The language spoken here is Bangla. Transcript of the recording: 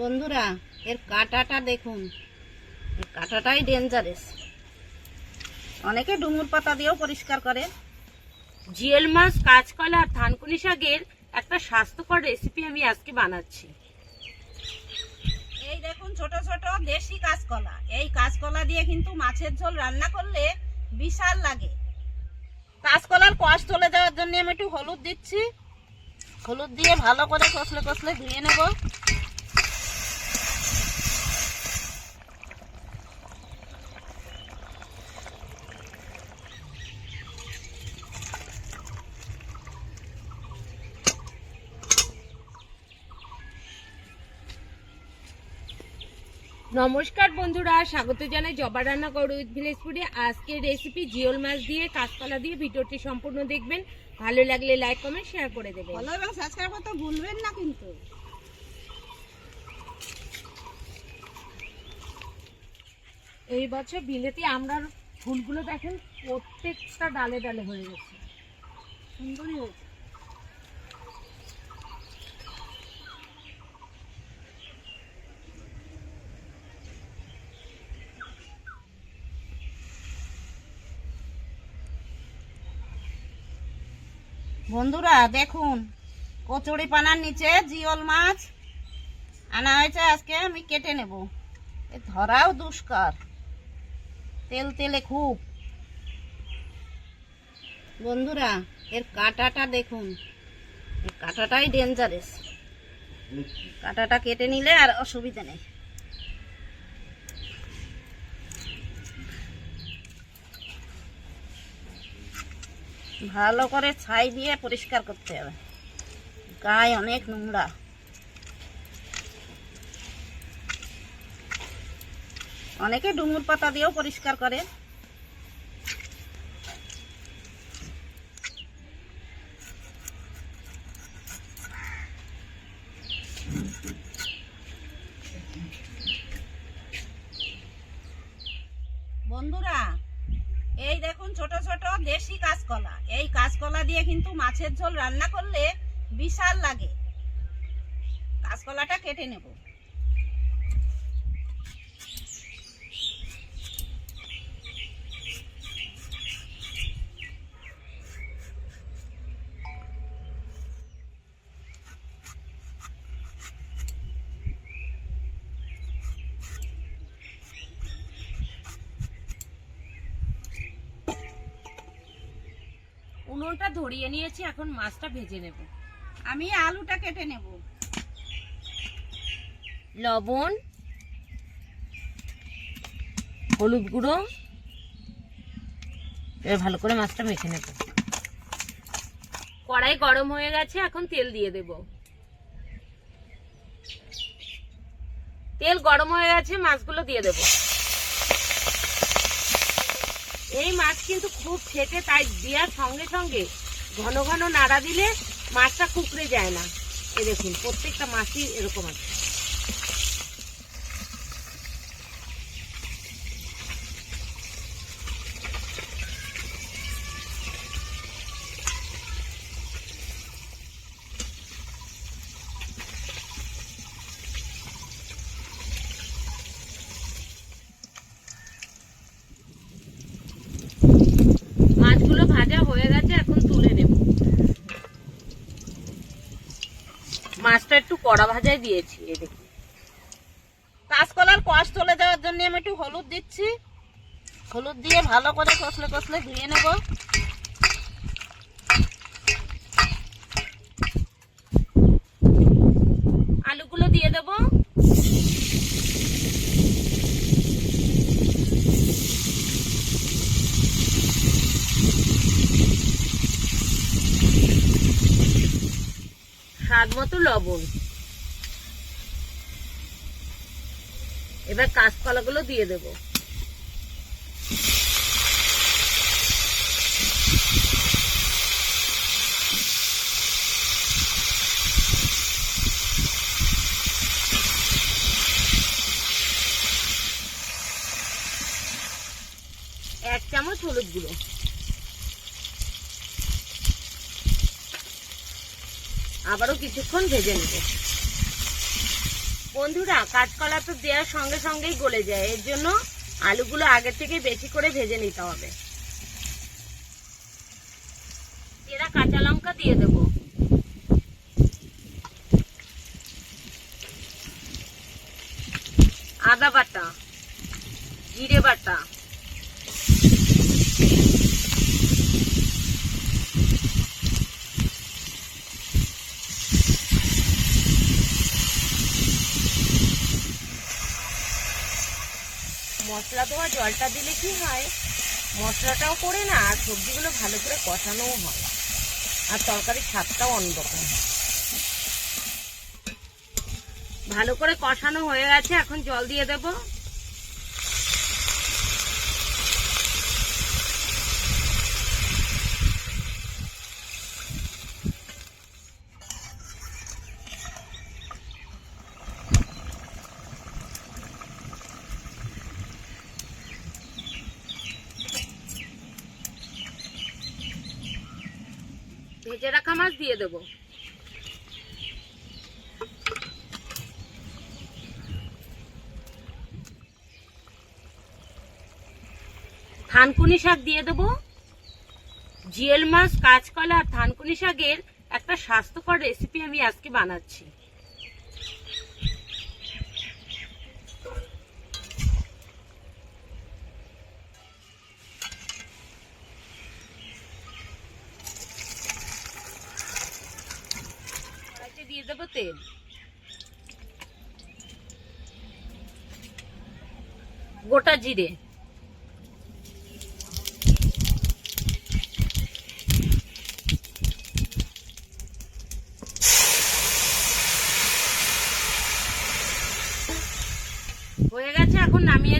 বন্ধুরা এর কাঁটাটা দেখুন। কাঁটাটাই ডেঞ্জারেস অনেকে ডুমুর পাতা দিয়েও পরিষ্কার করে। জিয়েল মাছ কাঁচকলা আর থানকুনি শাকের একটা স্বাস্থ্যকর রেসিপি আমি আজকে বানাচ্ছি। এই দেখুন ছোট ছোট দেশি কাঁচকলা। এই কাঁচকলা দিয়ে কিন্তু মাছের ঝোল রান্না করলে বিশাল লাগে। কাঁচকলার কষ চলে যাওয়ার জন্য আমি একটু হলুদ দিচ্ছি। হলুদ দিয়ে ভালো করে কষলে কষলে ধুয়ে নেব। নমস্কার বন্ধুরা স্বাগত জানাই জবা রান্না করো উইথ ভিলেজ ফুডে। আজকের রেসিপি জিওল মাছ দিয়ে কাঁচকলা দিয়ে ভিডিওটি সম্পূর্ণ দেখবেন। ভালো লাগলে লাইক কমেন্ট শেয়ার করে দেবেন। ফলো এবং সাবস্ক্রাইব করতে ভুলবেন না কিন্তু। এই বছর বিলেতে আমরা ফুলগুলো দেখেন প্রত্যেকটা ডালে ডালে হয়ে গেছে। সুন্দরই হয়েছে। বন্ধুরা, দেখুন, কচুরি পানার নিচে জিওল মাছ আনা হয়েছে, আজকে আমি কেটে নেব। ধরাও দুষ্কার। তেল তেলে খুব। বন্ধুরা, এর কাঁটাটা দেখুন। কাঁটাটাই ডেঞ্জারেস কাঁটাটা কেটে নিলে আর অসুবিধা নেই। ভালো করে ছাই দিয়ে পরিষ্কার করতে হবে। গায়ে অনেক নোংরা। অনেকে ডুমুর পাতা দিয়েও পরিষ্কার করে। বন্ধুরা এই দেখুন ছোট ছোট দেশি কাঁচকলা। এই কাঁচকলা দিয়ে কিন্তু মাছের ঝোল রান্না করলে বিশাল লাগে। কাঁচকলাটা কেটে নেব। উনুনটা ধরিয়ে নিয়েছি এখন মাছটা ভেজে নেব। আমি আলুটা কেটে নেব। লবণ হলুদ গুঁড়ো এবার ভালো করে মাছটা মেখে নেব। কড়াই গরম হয়ে গেছে এখন তেল দিয়ে দেব। তেল গরম হয়ে গেছে মাছগুলো দিয়ে দেব। এই মাছ কিন্তু খুব খেতে, তাই দেওয়ার সঙ্গে সঙ্গে ঘন ঘন নাড়া দিলে মাছটা কুকড়ে যায় না। এ দেখুন, প্রত্যেকটা মাছই এরকম আছে মাছগুলো ভাজা হয়ে গেছে এখন তুলে নেব মাছটা ভাজায় দিয়েছি দেখুন কাঁচকলার কষ চলে যাওয়ার জন্য আমি একটু হলুদ দিচ্ছি। হলুদ দিয়ে ভালো করে কষলে কষলে ধুয়ে নেব। আলুগুলো দিয়ে দেবো। স্বাদ মতো লবণ। এবার কাঁচকলাগুলো দিয়ে দেবো। এক চামচ হলুদ গুঁড়ো। আবারও কিছুক্ষণ ভেজে নেব। বন্ধুরা কাঁচকলা তো দেওয়ার সঙ্গে সঙ্গেই গলে যায়। এর জন্য আলুগুলো আগে থেকে বেশি করে ভেজে নিতে হবে। এরা কাঁচা লঙ্কা দিয়ে দেবো। আদা বাটা, জিরে বাটা। মশলা দেওয়া জলটা দিলে কি হয়? মশলাটাও করে না, আর সবজিগুলো ভালো করে কষানোও হয়। আর তরকারির স্বাদটাও অন্যরকম ভালো করে কষানো হয়ে গেছে, এখন জল দিয়ে দেব। ভেজে রাখা মাছ দিয়ে দেবো। থানকুনি শাক দিয়ে দেবো। জিয়েল মাছ, কাঁচকলা আর থানকুনি শাকের একটা স্বাস্থ্যকর রেসিপি আমি আজকে বানাচ্ছি কড়াইতে দিয়ে দেবো তেল গোটা জিরে। হয়ে গেছে এখন নামিয়ে